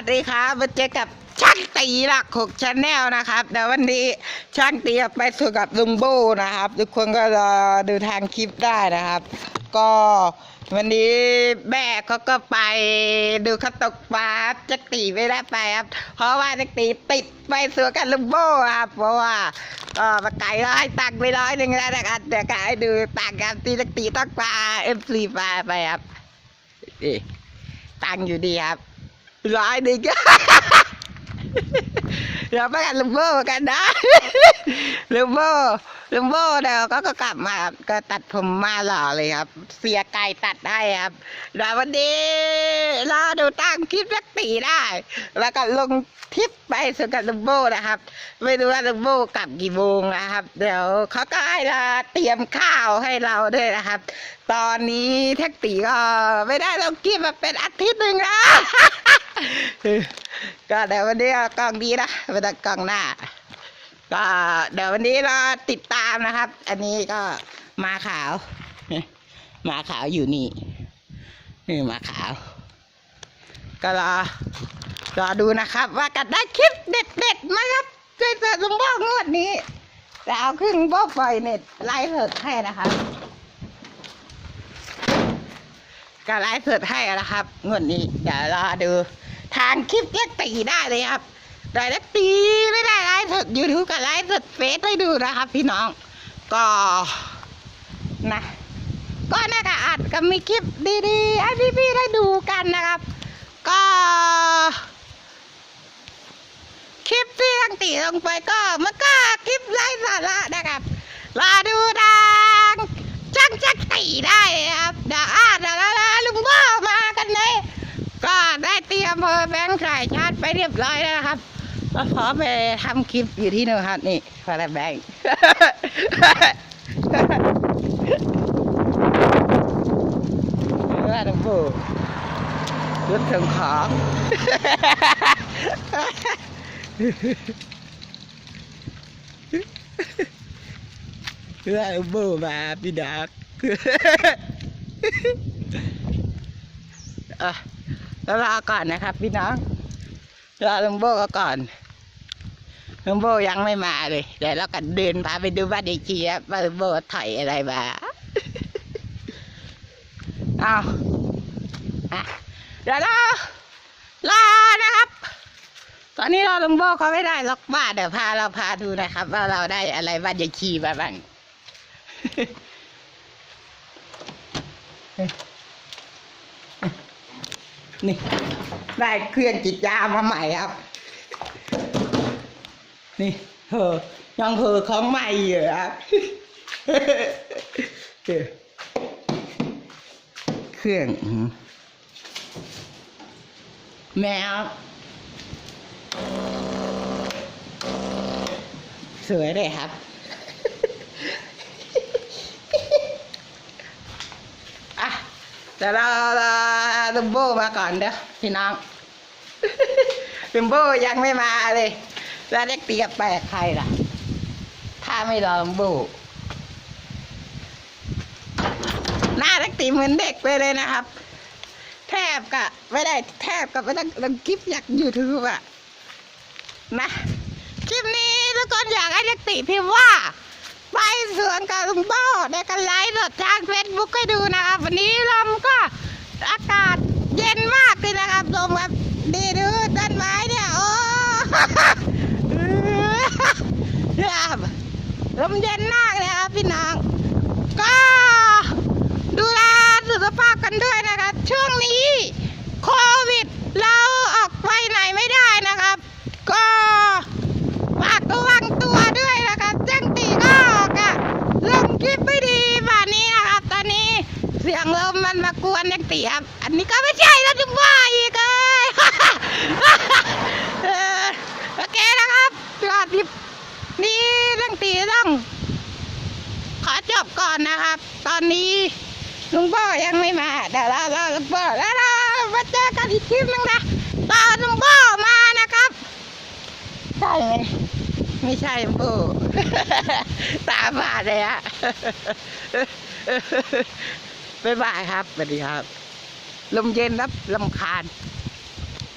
วัสดีครับมาเจอกับช่างตีหลักหกชาแนลนะครับเดี๋ยววันนี้ช่างตีไปสู่กับลุงโบนะครับ ทุกคนก็รอดูทางคลิปได้นะครับ ก็วันนี้แม่เขาก็ไปดูเขาตกปลาจักตีไม่ได้ไปครับ เพราะว่าจักตีติดไปสู่กับลุงโบครับเพราะว่าเออมาไก่ร้อยตังค์ไปร้อยหนึ่งแล้วนะครับเดี๋ยวกายดูตังค์ครับตีจักตีต้องปลาเอ็มซีปลาไปครับนี่ตังค์อยู่ดีครับ ร้อยหนึ่งเราไปกันลุงโบกันนะลุงโบลุงโบเดี๋ยวก็ก็กลับมาก็ตัดผมมาหล่อเลยครับ เสียไก่ตัดให้ครับเดี๋ยววันนี้รอดูตามคลิปสักตีได้ แล้วก็ลงทริปไปสุกับลุงโบนะครับ ไม่รู้ว่าลุงโบกลับกี่โมงนะครับ เดี๋ยวเขาก็ให้เราเตรียมข้าวให้เราด้วยนะครับ ตอนนี้แท็กตีก็ไม่ได้ลงคลิปมาเป็นอาทิตย์หนึ่งแล้ว ก็เดี๋ยววันนี้กล้องดีนะไม่ต้องกล้องหน้า ก็เดี๋ยววันนี้เราติดตามนะครับ อันนี้ก็มาขาวมาขาวอยู่นี่นี่มาขาว ก็รอรอดูนะครับ ว่ากันได้คลิปเด็ดๆไหมครับเจอเจอลุงบ้องงวดนี้จะเอาขึ้นบ้อปล่อยเน็ตไลฟ์สดให้นะครับก็ไลฟ์สดให้นะครับงวดนี้เดี๋ยวรอดู ทางคลิปเล็กตีได้เลยครับได้เล็กตีไม่ได้ไลฟ์สดยูทูบกับไลฟ์สดเฟซให้ดูนะครับ พี่น้อง ก็นะก็น่าจะอัดก็มีคลิปดีๆให้พี่ๆได้ดูกันนะครับ ก็คลิปที่ทั้งตีลงไปก็มันก็คลิปไร้สาระนะครับรอดูทางช่างจักตีได้นะครับเดี๋ยวอ่าเดี๋ยวแล้วลุงพ่อมากันเลย ก็ได้เตรียมเพอร์แบงค์สายชาร์จไป เรียบร้อยแล้วนะครับก็ขอมไปทำคลิปอยู่ที่นู่นครับนี่เพอร์แบงค์ว่าลุงพ่อรถถึงของเพื่อเบอร์มาพี่ดักอะแล้วรอก่อนนะครับพี่น้อง รอลุงโบก็ก่อนลุงโบยังไม่มาเลยเดี๋ยวเรากันเดินพาไปดูบ้านเด็กเชียบว่าลุงโบถอยอะไรมาเอาอะเดี๋ยวเรารอนะครับ ตอนนี้เราลุงโบเขาไม่ได้ล็อกบ้านเดี๋ยวพาเราพาดูนะครับ ว่าเราได้อะไรบ้านยายชีมาบ้าง นี่ ได้เครื่องจิตยามาใหม่ครับ นี่เฮอยังเฮอของใหม่อยู่ครับเครื่องแมวสวยเลยครับ อะ เดี๋ยวเราเราลุมโบมาก่อนเด้อพี่น้องลุมโบยังไม่มาเลยแล้วเด็กเตียบไปกับใครล่ะ ถ้าไม่รอลุมโบหน้าเด็กตีเหมือนเด็กไปเลยนะครับ แทบกะไม่ได้แทบกับไม่ต้องลงคลิปอยากยูทูบอะนะคลิปนี้ทุกคนอยากให้เด็กติพิมพ์ว่าไปสวนกับลุงโบ้ในกันไลฟ์สดทางเฟซบุ๊กให้ดูนะครับวันนี้ลมก็อากาศเย็นมากเลยนะครับลมแบบดีดูต้นไม้เนี่ยโอ้ ครับ ลมเย็นมากเลยครับพี่น้องก็ดูแลสุขภาพกันด้วยนะครับ ช่วงนี้โควิดเราออกไปไหนไม่ได้นะครับ ก็ฝากระวังตัวด้วยนะครับแจ้งตีก็ออกอะลงคลิปไม่ดีแบบนี้นะครับ ตอนนี้เสียงลมมันมากวนแจ้งตีครับ อันนี้ก็ไม่ใช่แล้วจุ๊บว่าอีกเลย เออโอเคนะครับก็ทิปนี้ ตีต้อง ขอจบก่อนนะครับ ตอนนี้ลุงโบ้ยังไม่มาเดี๋ยวเราเราลุงโบ้แล้วเรามาเจอกันอีกคลิปนึงนะตอนลุงโบ้มานะครับใช่ไหมไม่ใช่ลุงโบ้ตาบาดเลยฮะบ๊ายบายครับสวัสดีครับ ลมเย็นรับลำคาญ